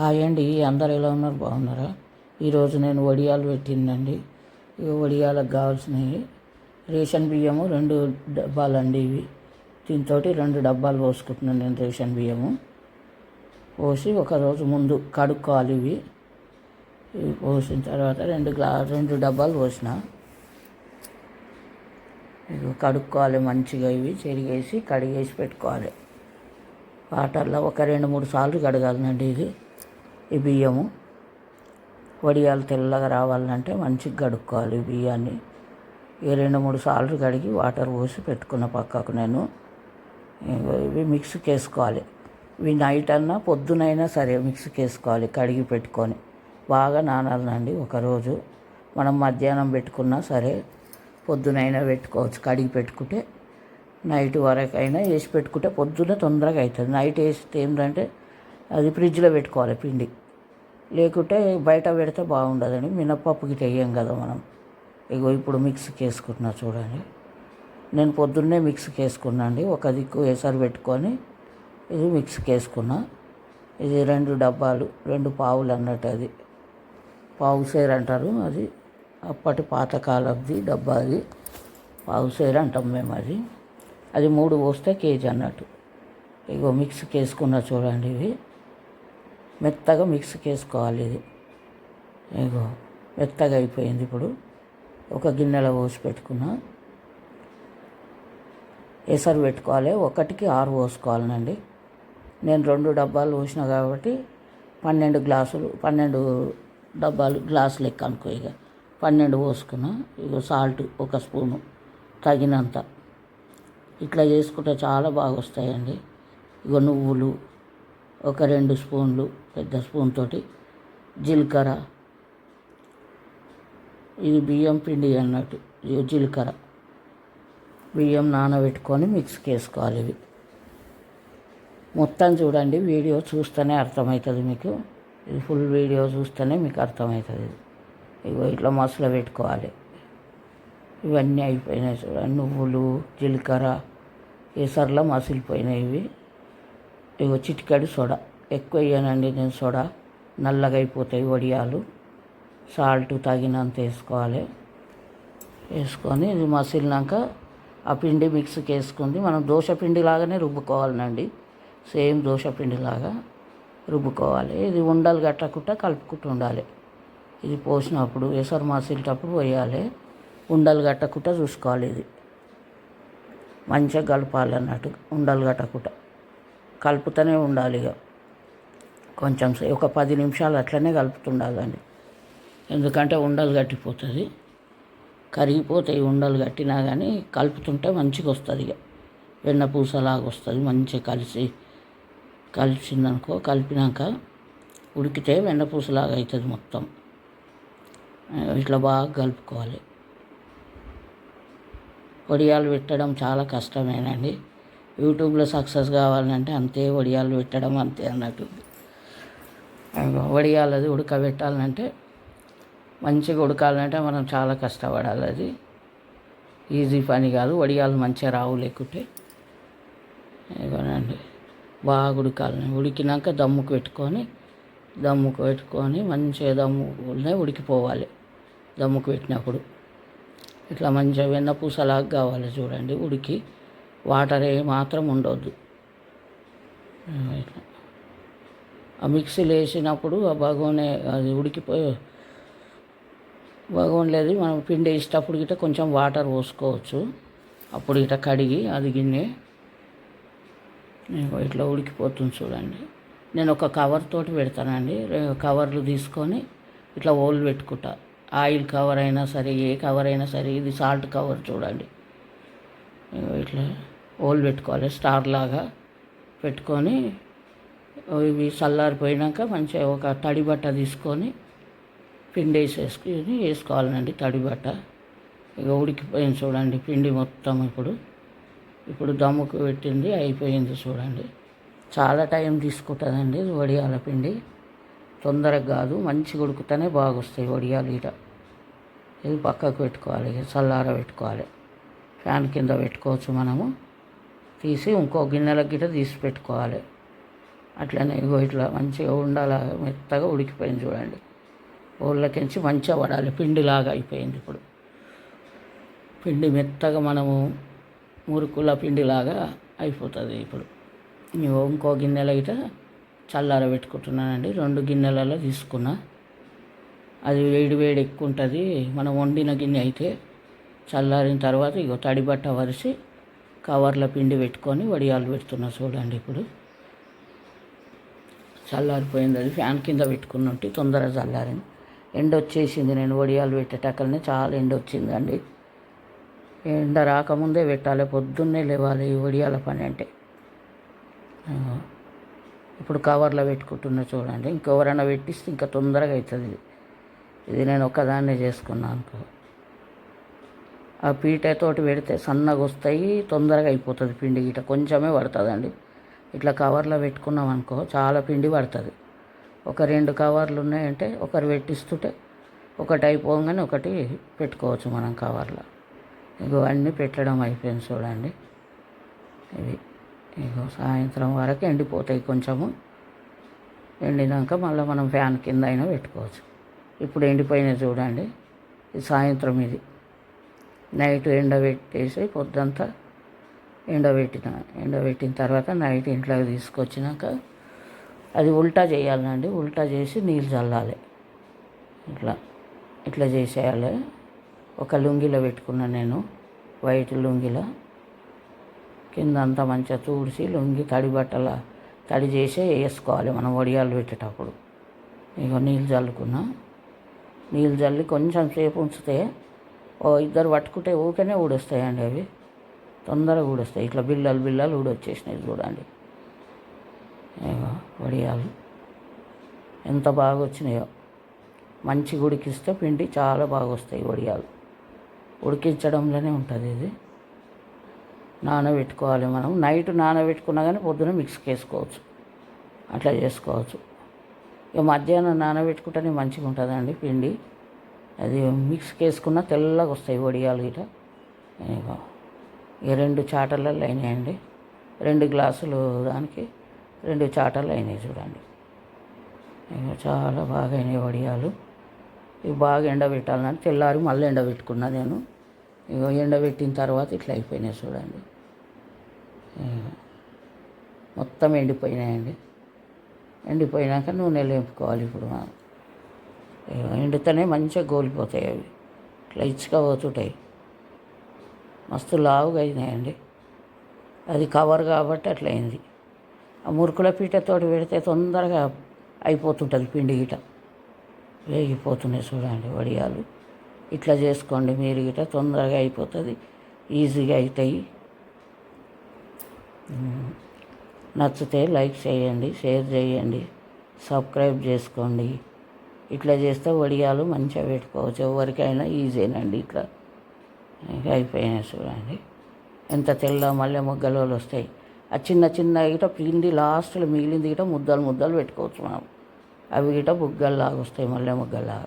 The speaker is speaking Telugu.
హాయ్ అండి అందరు ఎలా ఉన్నారు? బాగున్నారా? ఈరోజు నేను వడియాలు పెట్టిందండి. ఇక వడియాలకు కావాల్సినవి. రేషన్ బియ్యము రెండు డబ్బాలండి ఇవి. దీంతో రెండు డబ్బాలు పోసుకుంటున్నాను నేను రేషన్ బియ్యము. పోసి ఒక రోజు ముందు కడుక్కోవాలి ఇవి. ఇవి పోసిన తర్వాత రెండు గ్లా రెండు డబ్బాలు పోసిన. ఇవి కడుక్కోవాలి మంచిగా ఇవి. చెరిగేసి కడిగేసి పెట్టుకోవాలి. వాటర్లో ఒక రెండు మూడు సార్లు కడగాలండి ఇది. ఈ బియ్యము వడియాలు తెల్లగా రావాలంటే మంచిగా కడుక్కోవాలి ఈ బియ్యాన్ని. ఈ రెండు మూడు సార్లు కడిగి వాటర్ పోసి పెట్టుకున్న పక్కకు నేను ఇవి మిక్స్కి వేసుకోవాలి ఇవి నైట్ అన్నా పొద్దునైనా సరే మిక్స్కి వేసుకోవాలి కడిగి పెట్టుకొని. బాగా నానాలండి ఒకరోజు. మనం మధ్యాహ్నం పెట్టుకున్నా సరే పొద్దునైనా పెట్టుకోవచ్చు కడిగి పెట్టుకుంటే. నైట్ వరకు అయినా వేసి పెట్టుకుంటే పొద్దున తొందరగా అవుతుంది. నైట్ వేస్తే ఏంటంటే అది ఫ్రిడ్జ్లో పెట్టుకోవాలి పిండి. లేకుంటే బయట పెడితే బాగుండదండి మినప్పప్పుకి వేయం కదా మనం. ఇగో ఇప్పుడు మిక్స్కి వేసుకుంటున్నా చూడండి. నేను పొద్దున్నే మిక్స్కి వేసుకున్నా అండి ఒక దిక్కు వేసారి పెట్టుకొని ఇది మిక్స్కి వేసుకున్నా ఇది రెండు డబ్బాలు రెండు పావులు అన్నట్టు అది. పావు సేర్ అంటారు అది. అప్పటి పాతకాలది డబ్బా అది. పావు సేర్ అంటాం మేము అది. అది మూడు పోస్తే కేజీ అన్నట్టు. ఇగో మిక్స్కి వేసుకున్నా చూడండి ఇవి. మెత్తగా మిక్స్కి వేసుకోవాలి ఇది. ఇగో మెత్తగా అయిపోయింది ఇప్పుడు. ఒక గిన్నెలో పోసి పెట్టుకున్నా. ఎసరు పెట్టుకోవాలి. ఒకటికి ఆరు పోసుకోవాలండి నేను రెండు డబ్బాలు పోసిన కాబట్టి పన్నెండు గ్లాసులు పన్నెండు డబ్బాలు గ్లాసు లెక్క అనుకో ఇక. పన్నెండు పోసుకున్నా. ఇక సాల్ట్ ఒక స్పూను తగినంత. ఇట్లా చేసుకుంటే చాలా బాగా వస్తాయండి ఇక నువ్వులు ఒక రెండు స్పూన్లు పెద్ద స్పూన్ తోటి జీలకర్ర. ఇది బియ్యం పిండి అన్నట్టు జీలకర్ర. బియ్యం నానబెట్టుకొని మిక్స్కి వేసుకోవాలి ఇవి. మొత్తం చూడండి వీడియో చూస్తేనే అర్థమవుతుంది మీకు. ఇది ఫుల్ వీడియో చూస్తేనే మీకు అర్థమవుతుంది ఇగో ఇట్లా మసలు పెట్టుకోవాలి. ఇవన్నీ అయిపోయినాయి చూడండి నువ్వులు జీలకర్ర కేసర్లో మసిలిపోయినాయి ఇవి. ఇగో చిటికాడు సోడా. ఎక్కువ వేయనండి నేను సోడా. నల్లగా అయిపోతాయి వడియాలు. సాల్ట్ తగినంత వేసుకోవాలి. వేసుకొని ఇది మసిలినాక ఆ పిండి మిక్స్కి వేసుకుంది మనం దోశ పిండి లాగానే రుబ్బుకోవాలండి సేమ్ దోశ పిండిలాగా రుబ్బుకోవాలి. ఇది ఉండలు కట్టకుండా కలుపుకుంటూ ఉండాలి. ఇది పోసినప్పుడు ఎసరు మసిలేటప్పుడు పోయాలి. ఉండలు కట్టకుండా చూసుకోవాలి ఇది. మంచిగా కలపాలి అన్నట్టు ఉండలు కట్టకుండా కలుపుతూనే ఉండాలి ఇక. కొంచెం ఒక పది నిమిషాలు అట్లనే కలుపుతుండాలండి. ఎందుకంటే ఉండలు కట్టిపోతుంది కరిగిపోతాయి ఉండలు కట్టినా కానీ కలుపుతుంటే మంచిగా వస్తుంది ఇక. వెన్న పూసలాగా వస్తుంది మంచిగా కలిసి కలిసిందనుకో కలిపినాక ఉడికితే వెన్న పూసలాగా అవుతుంది మొత్తం. ఇట్లా బాగా కలుపుకోవాలి. పొడియాలు పెట్టడం చాలా కష్టమేనండి. యూట్యూబ్లో సక్సెస్ కావాలంటే అంతే వడియాలు పెట్టడం అంతే అన్నట్టు. వడియాలది ఉడకబెట్టాలంటే మంచిగా ఉడకాలంటే మనం చాలా కష్టపడాలి అది. ఈజీ పని కాదు వడియాలు మంచిగా రావు లేకుంటే. ఇవ్వనండి బాగా ఉడకాలి ఉడికినాక దమ్ముకు పెట్టుకొని దమ్ముకు పెట్టుకొని మంచిగా దమ్మునే ఉడికిపోవాలి దమ్ముకు పెట్టినప్పుడు. ఇట్లా మంచిగా వెన్న పూసలాగా కావాలి చూడండి ఉడికి. వాటర్ ఏ మాత్రం ఉండొద్దు. ఆ మిక్సీలో వేసినప్పుడు ఆ బగోనే అది ఉడికిపోయి బాగుండలేదు మనం పిండి వేసేటప్పుడు గిట్ట కొంచెం వాటర్ పోసుకోవచ్చు. అప్పుడు గిట్ట కడిగి అది గిన్నె ఇట్లా ఉడికిపోతుంది చూడండి. నేను ఒక కవర్ తోటి పెడతానండి. కవర్లు తీసుకొని ఇట్లా ఓళ్ళు పెట్టుకుంటా. ఆయిల్ కవర్ అయినా సరే ఏ కవర్ అయినా సరే ఇది సాల్ట్ కవర్ చూడండి. ఇట్లా ఓల్ పెట్టుకోవాలి స్టార్ లాగా పెట్టుకొని ఇవి చల్లారిపోయినాక మంచిగా ఒక తడి బట్ట తీసుకొని పిండి వేసేసుకుని వేసుకోవాలండి తడి బట్ట. ఇక ఉడికిపోయింది చూడండి పిండి మొత్తం ఇప్పుడు. ఇప్పుడు దమ్ముకు పెట్టింది అయిపోయింది చూడండి. చాలా టైం తీసుకుంటుందండి వడియాల పిండి. తొందరగా కాదు మంచిగా ఉడికితేనే బాగా వస్తాయి వడియాలు ఇట ఇది పక్కకు పెట్టుకోవాలి ఇక చల్లార పెట్టుకోవాలి ఫ్యాన్ కింద పెట్టుకోవచ్చు మనము. తీసి ఇంకో గిన్నెల గిట తీసి పెట్టుకోవాలి. అట్లనే ఇగో ఇట్లా మంచిగా ఉండాల మెత్తగా ఉడికిపోయింది చూడండి. ఊళ్ళకించి మంచిగా పడాలి పిండిలాగా అయిపోయింది ఇప్పుడు. పిండి మెత్తగా మనము మురుకుల పిండిలాగా అయిపోతుంది ఇప్పుడు. ఇగో ఇంకో గిన్నెల గిట్ట చల్లార పెట్టుకుంటున్నానండి. రెండు గిన్నెలలో తీసుకున్నా. అది వేడి వేడి ఎక్కువ ఉంటుంది. మనం వండిన గిన్నె అయితే చల్లారిన తర్వాత ఇగో తడి బట్ట వరిసి కవర్లో పిండి పెట్టుకొని వడియాలు పెడుతున్నా చూడండి ఇప్పుడు. చల్లారిపోయింది అది. ఫ్యాన్ కింద పెట్టుకున్నట్టు ఉంటే తొందరగా చల్లారింది. ఎండ వచ్చేసింది. నేను వడియాలు పెట్టేటక్కలనే చాలా ఎండ వచ్చిందండి. ఎండ రాకముందే పెట్టాలి. పొద్దున్నే లేవాలి ఈ వడియాల పని అంటే. ఇప్పుడు కవర్లో పెట్టుకుంటున్నా చూడండి. ఇంకెవరైనా పెట్టిస్తే ఇంకా తొందరగా అవుతుంది. ఇది ఇది నేను ఒక్కదాన్నే చేసుకున్నాను. అనుకో ఆ పీటతోటి పెడితే సన్నగా వస్తాయి తొందరగా అయిపోతుంది పిండి గిట కొంచెమే పడుతుందండి. ఇట్లా కవర్లో పెట్టుకున్నాం అనుకో చాలా పిండి పడుతుంది. ఒక రెండు కవర్లు ఉన్నాయంటే ఒకరు పెట్టిస్తుంటే ఒకటి అయిపోగానే ఒకటి పెట్టుకోవచ్చు మనం కవర్లో. ఇగో అన్నీ పెట్టడం అయిపోయింది చూడండి. ఇవి ఇగో సాయంత్రం వరకు ఎండిపోతాయి కొంచెము. ఎండినాక మళ్ళీ మనం ఫ్యాన్ కింద అయినా పెట్టుకోవచ్చు. ఇప్పుడు ఎండిపోయినాయి చూడండి. ఇది సాయంత్రం ఇది. నైట్ ఎండబెట్టేసి పొద్దంతా ఎండబెట్టిన ఎండబెట్టిన తర్వాత నైట్ ఇంట్లోకి తీసుకొచ్చినాక అది ఉల్టా చేయాలండి. ఉల్టా చేసి నీళ్ళు చల్లాలి. ఇట్లా ఇట్లా చేసేయాలి. ఒక లుంగిలో పెట్టుకున్నాను నేను వైట్ లుంగిలో. కింద అంతా మంచిగా తుడిచి లుంగి తడి బట్టల తడి చేసే వేసుకోవాలి మనం వడియాలు పెట్టేటప్పుడు. ఇక నీళ్ళు చల్లుకున్నా. నీళ్ళు చల్లి కొంచెం సేపు ఉంచితే ఇద్దరు పట్టుకుంటే ఊకనే ఊడొస్తాయండి అవి. తొందరగా ఊడొస్తాయి. ఇట్లా బిల్లలు బిల్లలు ఊడొచ్చేసినాయి చూడండి. ఏమో వడియాలు. ఎంత బాగా వచ్చినాయో మంచి ఉడికిస్తే పిండి చాలా బాగా వస్తాయి వడియాలు. ఉడికించడంలోనే ఉంటుంది ఇది. నానబెట్టుకోవాలి మనం. నైట్ నానబెట్టుకున్నా కానీ పొద్దున మిక్స్కి వేసుకోవచ్చు అట్లా చేసుకోవచ్చు. ఇక మధ్యాహ్నం నానబెట్టుకుంటేనే మంచిగా ఉంటుందండి పిండి. అది మిక్స్కి వేసుకున్న తెల్లగా వస్తాయి వడియాలు ఇట ఇగో ఇక రెండు చాటలలో అయినాయండి రెండు గ్లాసులు దానికి రెండు చాటలు అయినాయి చూడండి. ఇక చాలా బాగా అయినాయి వడియాలు. ఇవి బాగా ఎండబెట్టాలని తెల్లారి మళ్ళీ ఎండబెట్టుకున్నా నేను. ఇగో ఎండబెట్టిన తర్వాత ఇట్లా అయిపోయినాయి చూడండి. మొత్తం ఎండిపోయినాయండి. ఎండిపోయినాక నూనెలో వేపుకోవాలి ఇప్పుడు మనం. ఎండితేనే మంచిగా గోలిపోతాయి అవి. ఇట్లా ఇచ్చుక పోతుంటాయి. మస్తు లావుగా అయినాయండి. అది కవర్ కాబట్టి అట్లా అయింది. ఆ మురుకుల పీటతోటి పెడితే తొందరగా అయిపోతుంటుంది పిండి గిట వేగిపోతున్నాయి చూడండి వడియాలు. ఇట్లా చేసుకోండి మీరు గిట తొందరగా అయిపోతుంది. ఈజీగా అవుతాయి నచ్చితే లైక్ చేయండి షేర్ చేయండి సబ్స్క్రైబ్ చేసుకోండి. ఇట్లా చేస్తే వడియాలు మంచిగా పెట్టుకోవచ్చు. ఎవరికైనా ఈజీనండి ఇట్లా. ఇక అయిపోయినాయి చూడండి. ఎంత తెల్ల మల్లె మొగ్గలు వస్తాయి. ఆ చిన్న చిన్న ఇట పిండి లాస్ట్లో మిగిలింది ఇట ముద్దలు ముద్దలు పెట్టుకోవచ్చు మనం. అవి ఇట బుగ్గల్లాగా వస్తాయి మల్లె ముగ్గల్లాగా.